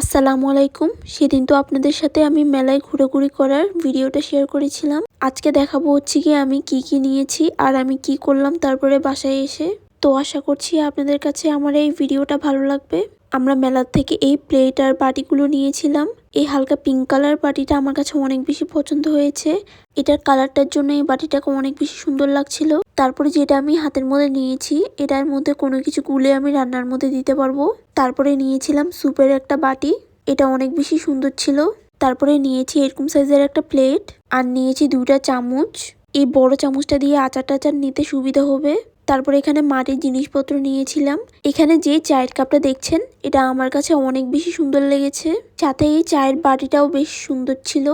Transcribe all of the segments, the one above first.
আসসালামু আলাইকুম। সেদিন তো আপনাদের সাথে আমি মেলায় ঘোরাঘুরি করার ভিডিওটা শেয়ার করেছিলাম। আজকে দেখাবো হচ্ছে কি আমি কি কি নিয়েছি আর আমি কি করলাম তারপরে বাসায় এসে। তো আশা করছি আপনাদের কাছে আমার এই ভিডিওটা ভালো লাগবে। আমরা মেলার থেকে এই প্লেট আর বাটিগুলো নিয়েছিলাম। এই হালকা পিঙ্ক কালার বাটিটা আমার কাছে অনেক বেশি পছন্দ হয়েছে। এটার কালারটার জন্য এই বাটিটাকে অনেক বেশি সুন্দর লাগছিল। তারপরে যেটা আমি হাতের মধ্যে নিয়েছি, এটার মধ্যে কোনো কিছু গুলে আমি রান্নার মধ্যে দিতে পারব। তারপরে নিয়েছিলাম স্যুপের একটা বাটি, এটা অনেক বেশি সুন্দর ছিল। তারপরে নিয়েছি এরকম সাইজের একটা প্লেট আর নিয়েছি দুটা চামচ। এই বড় চামচটা দিয়ে আচার টাচার নিতে সুবিধা হবে। তারপরে এখানে মাটির জিনিসপত্র নিয়েছিলাম। এখানে যে চায়ের কাপটা দেখছেন, এটা আমার কাছে অনেক বেশি সুন্দর লেগেছে। সাথে এই চায়ের বাটিটাও বেশ সুন্দর ছিল।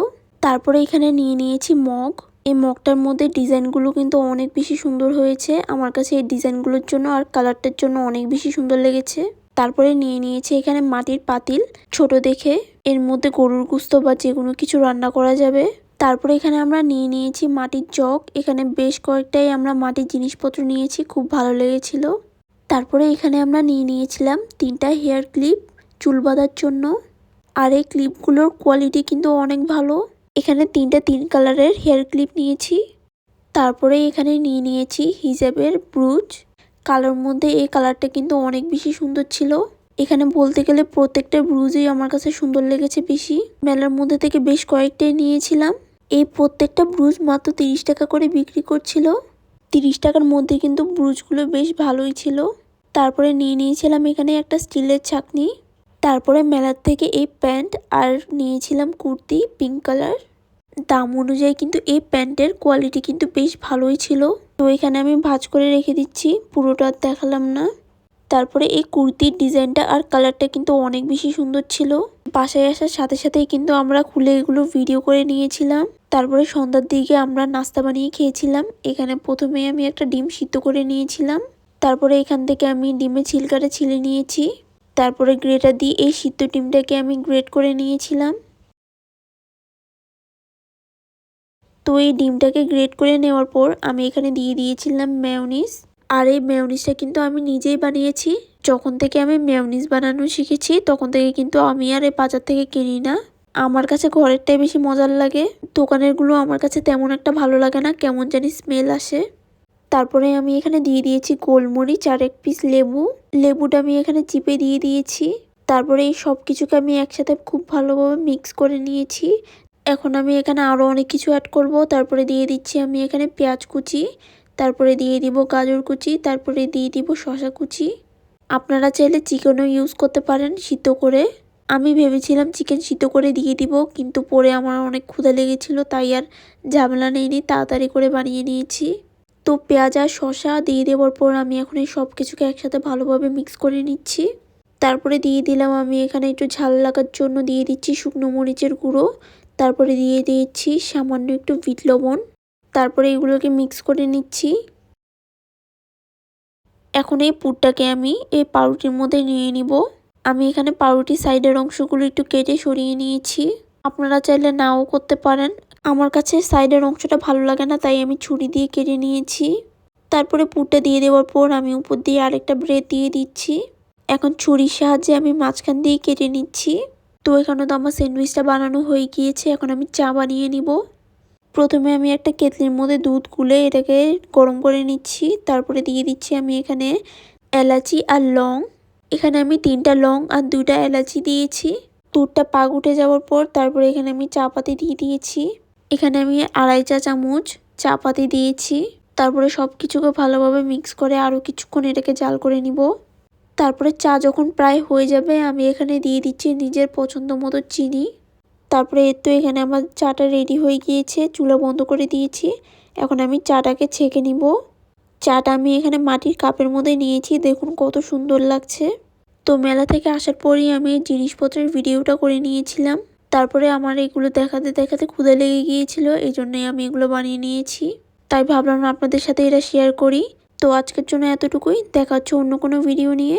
তারপরে এখানে নিয়ে নিয়েছি মগ। এই মগটার মধ্যে ডিজাইনগুলো কিন্তু অনেক বেশি সুন্দর হয়েছে। আমার কাছে এই ডিজাইনগুলোর জন্য আর কালারটার জন্য অনেক বেশি সুন্দর লেগেছে। তারপরে নিয়ে নিয়েছি এখানে মাটির পাতিল, ছোট দেখে। এর মধ্যে গরুর গুস্ত বা যে কোনো কিছু রান্না করা যাবে। তারপরে এখানে আমরা নিয়ে নিয়েছি মাটির জগ এখানে বেশ কয়েকটাই আমরা মাটির জিনিসপত্র নিয়েছি, খুব ভালো লেগেছিল। তারপরে এখানে আমরা নিয়ে নিয়েছিলাম তিনটা হেয়ার ক্লিপ চুল বাঁধার জন্য। আর এই ক্লিপগুলোর কোয়ালিটি কিন্তু অনেক ভালো। এখানে তিনটা তিন কালারের হেয়ার ক্লিপ নিয়েছি। তারপরে এখানে নিয়ে নিয়েছি হিজাবের ব্রুজ কালোর মধ্যে এই কালারটা কিন্তু অনেক বেশি সুন্দর ছিল। এখানে বলতে গেলে প্রত্যেকটা ব্রুজই আমার কাছে সুন্দর লেগেছে বেশি। মেলার মধ্যে থেকে বেশ কয়েকটাই নিয়েছিলাম। এই প্রত্যেকটা ব্রুজ মাত্র তিরিশ টাকা করে বিক্রি করছিল। তিরিশ টাকার মধ্যে কিন্তু ব্রুজগুলো বেশ ভালোই ছিল। তারপরে নিয়ে নিয়েছিলাম এখানে একটা স্টিলের ছাকনি। তারপরে মেলার থেকে এই প্যান্ট আর নিয়েছিলাম কুর্তি পিঙ্ক কালার দাম অনুযায়ী কিন্তু এই প্যান্টের কোয়ালিটি কিন্তু বেশ ভালোই ছিল। তো এখানে আমি ভাঁজ করে রেখে দিচ্ছি, পুরোটা দেখালাম না। তারপরে এই কুর্তির ডিজাইনটা আর কালারটা কিন্তু অনেক বেশি সুন্দর ছিল। বাসায় আসার সাথে সাথেই কিন্তু আমরা খুলে এগুলো ভিডিও করে নিয়েছিলাম। তারপরে সন্ধ্যার দিকে আমরা নাস্তা বানিয়ে খেয়েছিলাম। এখানে প্রথমে আমি একটা ডিম সিদ্ধ করে নিয়েছিলাম। তারপরে এখান থেকে আমি ডিমের ছিলকাটা ছিলে নিয়েছি। তারপরে গ্রেটার দিয়ে এই সিদ্ধ ডিমটাকে আমি গ্রেট করে নিয়েছিলাম। তো এই ডিমটাকে গ্রেট করে নেওয়ার পর আমি এখানে দিয়ে দিয়েছিলাম মেয়নিস আর এই মেয়নিসটা কিন্তু আমি নিজেই বানিয়েছি। যখন থেকে আমি মেয়নিস বানানো শিখেছি, তখন থেকে কিন্তু আমি আর এই বাজার থেকে কিনি না। আমার কাছে ঘরেরটাই বেশি মজার লাগে। দোকানেরগুলো আমার কাছে তেমন একটা ভালো লাগে না, কেমন জানি স্মেল আসে। তারপরে আমি এখানে দিয়ে দিয়েছি গোলমরিচ আর এক পিস লেবু। লেবুটা আমি এখানে চিপে দিয়ে দিয়েছি। তারপরে এই সব কিছুকে আমি একসাথে খুব ভালোভাবে মিক্স করে নিয়েছি। এখন আমি এখানে আরও অনেক কিছু অ্যাড করব। তারপরে দিয়ে দিচ্ছি আমি এখানে পেঁয়াজ কুচি। তারপরে দিয়ে দিব গাজর কুচি, তারপরে দিয়ে দিব শশা কুচি। আপনারা চাইলে চিকেনও ইউজ করতে পারেন সিদ্ধ করে। আমি ভেবেছিলাম চিকেন সিদ্ধ করে দিয়ে দিব, কিন্তু পরে আমার অনেক ক্ষুধা লেগেছিল, তাই আর ঝামেলা নেইনি, তাড়াতাড়ি করে বানিয়ে নিয়েছি। তো পেঁয়াজ আর শশা দিয়ে দেওয়ার পর আমি এখন এই সব কিছুকে একসাথে ভালোভাবে মিক্স করে নিচ্ছি। তারপরে দিয়ে দিলাম আমি এখানে একটু ঝাল লাগার জন্য দিয়ে দিচ্ছি শুকনো মরিচের গুঁড়ো। তারপরে দিয়ে দিয়েছি সামান্য একটু বিট লবণ। তারপরে এগুলোকে মিক্স করে নিচ্ছি। এখন এই পুরটাকে আমি এই পাউরুটির মধ্যে নিয়ে নিব। আমি এখানে পাউরুটির সাইডের অংশগুলো একটু কেটে সরিয়ে নিয়েছি। আপনারা চাইলে নাও করতে পারেন। আমার কাছে সাইডের অংশটা ভালো লাগে না, তাই আমি ছুরি দিয়ে কেটে নিয়েছি। তারপরে পুরটা দিয়ে দেওয়ার পর আমি উপর দিয়ে আরেকটা ব্রেড দিয়ে দিচ্ছি। এখন ছুরির সাহায্যে আমি মাঝখান দিয়ে কেটে নিচ্ছি। তো এখানে তো আমার স্যান্ডউইচটা বানানো হয়ে গিয়েছে, এখন আমি চা বানিয়ে নিব। প্রথমে আমি একটা কেতলির মধ্যে দুধ গুলে এটাকে গরম করে নিচ্ছি। তারপরে দিয়ে দিচ্ছি আমি এখানে এলাচি আর লং। এখানে আমি তিনটা লং আর দুটা এলাচি দিয়েছি। দুধটা পাক উঠে যাওয়ার পর তারপরে এখানে আমি চা পাতি দিয়ে দিয়েছি। এখানে আমি আড়াই চা চামচ চা পাতি দিয়েছি। তারপরে সব কিছুকে ভালোভাবে মিক্স করে আরও কিছুক্ষণ এটাকে জাল করে নিব। তারপরে চা যখন প্রায় হয়ে যাবে আমি এখানে দিয়ে দিচ্ছি নিজের পছন্দ মতো চিনি। তারপরে এর তো এখানে আমার চাটা রেডি হয়ে গিয়েছে, চুলা বন্ধ করে দিয়েছি। এখন আমি চাটাকে ছেঁকে নিব। চাটা আমি এখানে মাটির কাপের মধ্যে নিয়েছি, দেখুন কত সুন্দর লাগছে। তো মেলা থেকে আসার পরই আমি জিনিসপত্রের ভিডিওটা করে নিয়েছিলাম। তারপরে আমার এগুলো দেখাতে দেখাতে ক্ষুদে লেগে গিয়েছিল এই জন্যই আমি এগুলো বানিয়ে নিয়েছি। তাই ভাবলাম আপনাদের সাথে এটা শেয়ার করি। তো আজকের জন্য এতটুকুই, দেখা অন্য কোনো ভিডিও নিয়ে।